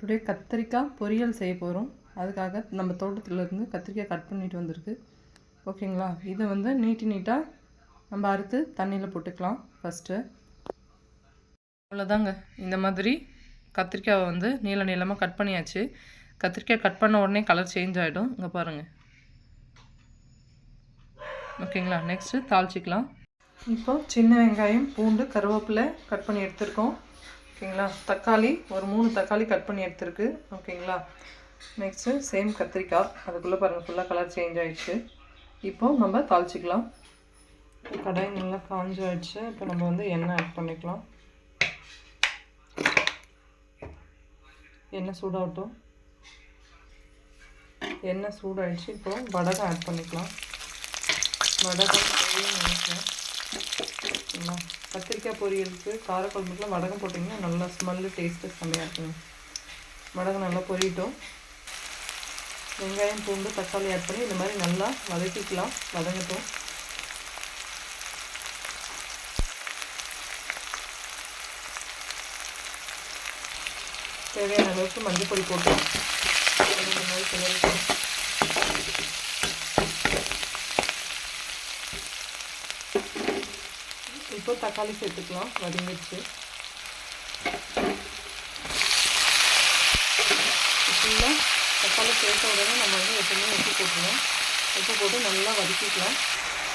Today கத்திரிக்காய் பொரியல் செய்ய போகிறோம் அதுக்காக நம்ம தோட்டத்துலேருந்து கத்திரிக்காய் கட் பண்ணிட்டு வந்திருக்கு. ஓகேங்களா? இதை வந்து நீட்டி நீட்டாக நம்ம அறுத்து தண்ணியில் போட்டுக்கலாம் ஃபஸ்ட்டு அவ்வளோதாங்க இந்த மாதிரி கத்திரிக்காயை வந்து நீள நீளமாக கட் பண்ணியாச்சு. கத்திரிக்காய் கட் பண்ண உடனே கலர் சேஞ்ச் ஆகிடும் இங்கே பாருங்கள் ஓகேங்களா? நெக்ஸ்ட்டு தாளிச்சிக்கலாம். இப்போ சின்ன வெங்காயம் பூண்டு கருவேப்பிலை கட் பண்ணி எடுத்திருக்கோம். ஓகேங்களா? தக்காளி ஒரு மூணு தக்காளி கட் பண்ணி எடுத்துருக்கு. ஓகேங்களா? நெக்ஸ்ட்டு சேம் கத்திரிக்காய். அதுக்குள்ளே பாருங்கள் ஃபுல்லாக கலர் சேஞ்ச் ஆகிடுச்சு இப்போ நம்ம தாளிச்சிக்கலாம். கடாய் நல்லா காஞ்சி ஆயிடுச்சு இப்போ நம்ம வந்து எண்ணெய் ஆட் பண்ணிக்கலாம். எண்ணெய் சூடாகட்டும். எண்ணெய் சூடாகிடுச்சு இப்போது வடகம் ஆட் பண்ணிக்கலாம். வடகம் நினைக்கிறேன். என்ன கத்திரிக்காய் பொரியலுக்கு காரக்குழம்புக்குலாம் வடகம் போட்டிங்கன்னா நல்லா ஸ்மெல்லு டேஸ்ட்டு செம்மையாக இருக்குங்க வடகம் நல்லா பொரியட்டும் வெங்காயம் பூண்டு தக்காளி ஆட் பண்ணி இந்த மாதிரி நல்லா வதக்கிக்கலாம். வதங்கட்டும். தேவையான அளவுக்கு மஞ்சள் பொடி போட்டு இந்த மாதிரி இப்போ தக்காளி சேர்த்துக்கலாம். வதங்கிடுச்சு ஃபுல்லாக தக்காளி சேர்த்த உடனே நம்ம வந்து எப்பவுமே உப்பு போட்டுருவோம். உப்பு போட்டு நல்லா வதக்கிக்கலாம்.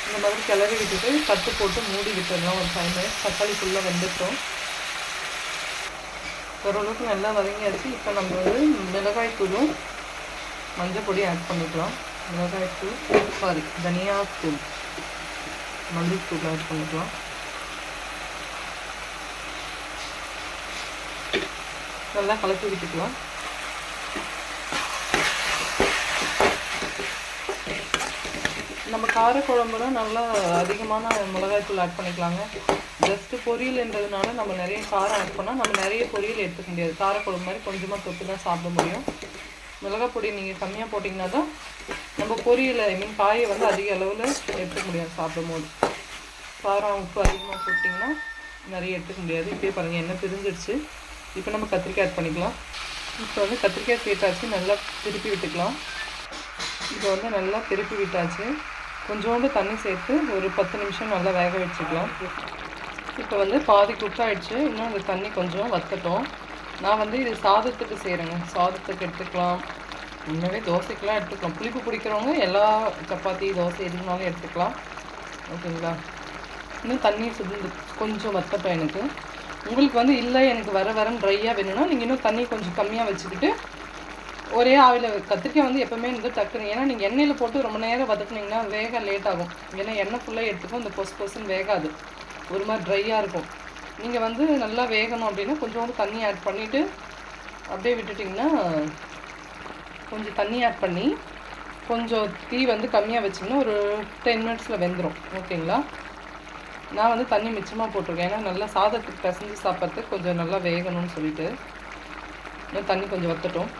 இந்த மாதிரி கிளறி விட்டுட்டு கட்டு போட்டு மூடி விட்டுடலாம் ஒரு ஃபைவ் மினிட்ஸ் தக்காளி ஃபுல்லாக வெந்துட்டோம். ஓரளவுக்கு நல்லா வதங்கியாச்சு. இப்போ நம்ம வந்து மிளகாய் தூளும் மஞ்சள் பொடி ஆட் பண்ணிக்கலாம். மிளகாய் தூள் சாரி தனியா தூள் மல்லித்தூள் ஆட் பண்ணிக்கலாம். நல்லா கலக்கி விட்டுக்கலாம். நம்ம காரக்குழம்புல நல்லா அதிகமான மிளகாய்த்தூள் ஆட் பண்ணிக்கலாங்க. ஜஸ்ட்டு பொரியல்ன்றதுனால நம்ம நிறைய காரம் ஆட் பண்ணால் நம்ம நிறைய பொரியல் எடுத்துக்க முடியாது. காரக்குழம்பு மாதிரி கொஞ்சமாக தொட்டு தான் சாப்பிட முடியும். மிளகாய் பொடி நீங்கள் கம்மியாக போட்டிங்கன்னா தான் நம்ம பொரியல் ஐ மீன் காயை வந்து அதிக அளவில் எடுத்துக்க முடியாது சாப்பிடும் போது காரம் உப்பு அதிகமாக போட்டிங்கன்னா நிறைய எடுத்துக்க முடியாது. இப்போயே பாருங்கள் எண்ணெய் பிரிஞ்சிடுச்சு. இப்போ நம்ம கத்திரிக்காய் ஆட் பண்ணிக்கலாம். இப்போ வந்து கத்திரிக்காய் சேர்த்தாச்சு நல்லா திருப்பி விட்டுக்கலாம். இப்போ வந்து நல்லா திருப்பி விட்டாச்சு. கொஞ்சோண்டு தண்ணி சேர்த்து ஒரு பத்து நிமிஷம் நல்லா வேக வச்சுக்கலாம். இப்போ வந்து பாதி குக் ஆகிடுச்சு இன்னும் அந்த தண்ணி கொஞ்சம் வத்தட்டும். நான் வந்து இது சாதத்துக்கு செய்கிறேங்க சாதத்துக்கு எடுத்துக்கலாம். உண்மையாகவே தோசைக்கெலாம் எடுத்துக்கலாம். புளிப்பு பிடிக்கிறவங்க எல்லா சப்பாத்தி தோசை எதுனாலும் எடுத்துக்கலாம். ஓகேங்களா? இன்னும் தண்ணி சுடு கொஞ்சம் வத்தட்டும் எனக்கு. உங்களுக்கு வந்து இல்லை எனக்கு வர வரன்னு ட்ரையாக வேணும்னா நீங்கள் இன்னும் தண்ணி கொஞ்சம் கம்மியாக வச்சுக்கிட்டு ஒரே ஆவியில் கத்திரிக்காய் வந்து எப்போவுமே வந்து டக்குனு ஏன்னா நீங்கள் எண்ணெயில் போட்டு ரொம்ப நேரம் வதக்குனீங்கன்னா வேக லேட் ஆகும். ஏன்னா எண்ணெய் ஃபுல்லாக எடுத்துக்கும் இந்த பொசு பொசுன்னு வேகாது. ஒரு மாதிரி ட்ரையாக இருக்கும். நீங்கள் வந்து நல்லா வேகணும் அப்படின்னா கொஞ்சோண்டு தண்ணி ஆட் பண்ணிவிட்டு அப்படியே விட்டுட்டிங்கன்னா கொஞ்சம் தண்ணி ஆட் பண்ணி கொஞ்சம் தீ வந்து கம்மியாக வச்சிங்கன்னா ஒரு டென் மினிட்ஸில் வெந்துடும் ஓகேங்களா நான் வந்து தண்ணி மிச்சமாக போட்டிருக்கேன். ஏன்னா நல்லா சாதத்துக்கு பிசைஞ்சு சாப்பிட்றதுக்கு கொஞ்சம் நல்லா வேகணும்னு சொல்லிட்டு இன்னும் தண்ணி கொஞ்சம் வத்தட்டும்.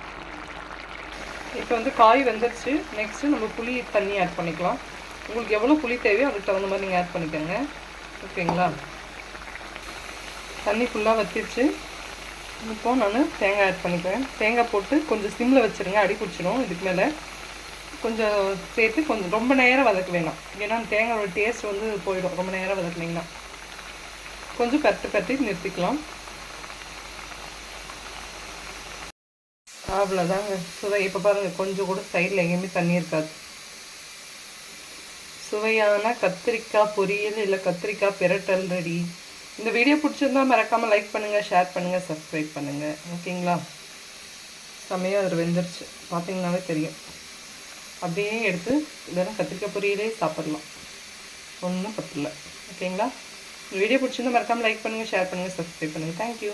இப்போ வந்து காய் வெந்துருச்சு. நெக்ஸ்ட்டு நம்ம புளி தண்ணி ஆட் பண்ணிக்கலாம். உங்களுக்கு எவ்வளோ புளி தேவையோ அதுக்கு தகுந்த மாதிரி நீங்கள் ஆட் பண்ணிக்கோங்க. ஓகேங்களா? தண்ணி ஃபுல்லாக வத்திருச்சு. இப்போ நான் தேங்காய் ஆட் பண்ணிக்கிறேன். தேங்காய் போட்டு கொஞ்சம் சிம்மில் வச்சுருங்க. அடி குடிச்சிடும் இதுக்கு மேலே கொஞ்சம் சேர்த்து கொஞ்சம் ரொம்ப நேரம் வதக்க வேணாம். ஏன்னா தேங்காயோட டேஸ்ட் வந்து போயிடும். ரொம்ப நேரம் வதக்குனீங்கன்னா. கொஞ்சம் பரட்டு பரட்டி நிறுத்திக்கலாம். அவ்வளோதாங்க. சுவை இப்போ பாருங்கள் கொஞ்சம் கூட சைடில் எங்கேயுமே தண்ணி இருக்காது. சுவையான கத்திரிக்காய் பொரியல் இல்லை கத்திரிக்காய் பிரட்டல் ரெடி இந்த வீடியோ பிடிச்சிருந்தா மறக்காமல் லைக் பண்ணுங்கள் ஷேர் பண்ணுங்கள் சப்ஸ்கிரைப் பண்ணுங்கள் ஓகேங்களா? செம்மையாக அதில் வெந்துருச்சு. பார்த்தீங்கன்னாவே தெரியும். அப்படியே எடுத்து இதெல்லாம் கத்திரிக்காய் பொரியலே சாப்பிட்லாம். ஒன்றும் பத்தில ஓகேங்களா? வீடியோ பிடிச்சிருந்தா மறக்காமல் லைக் பண்ணுங்கள் ஷேர் பண்ணுங்கள் சப்ஸ்கிரைப் பண்ணுங்கள் தேங்க்யூ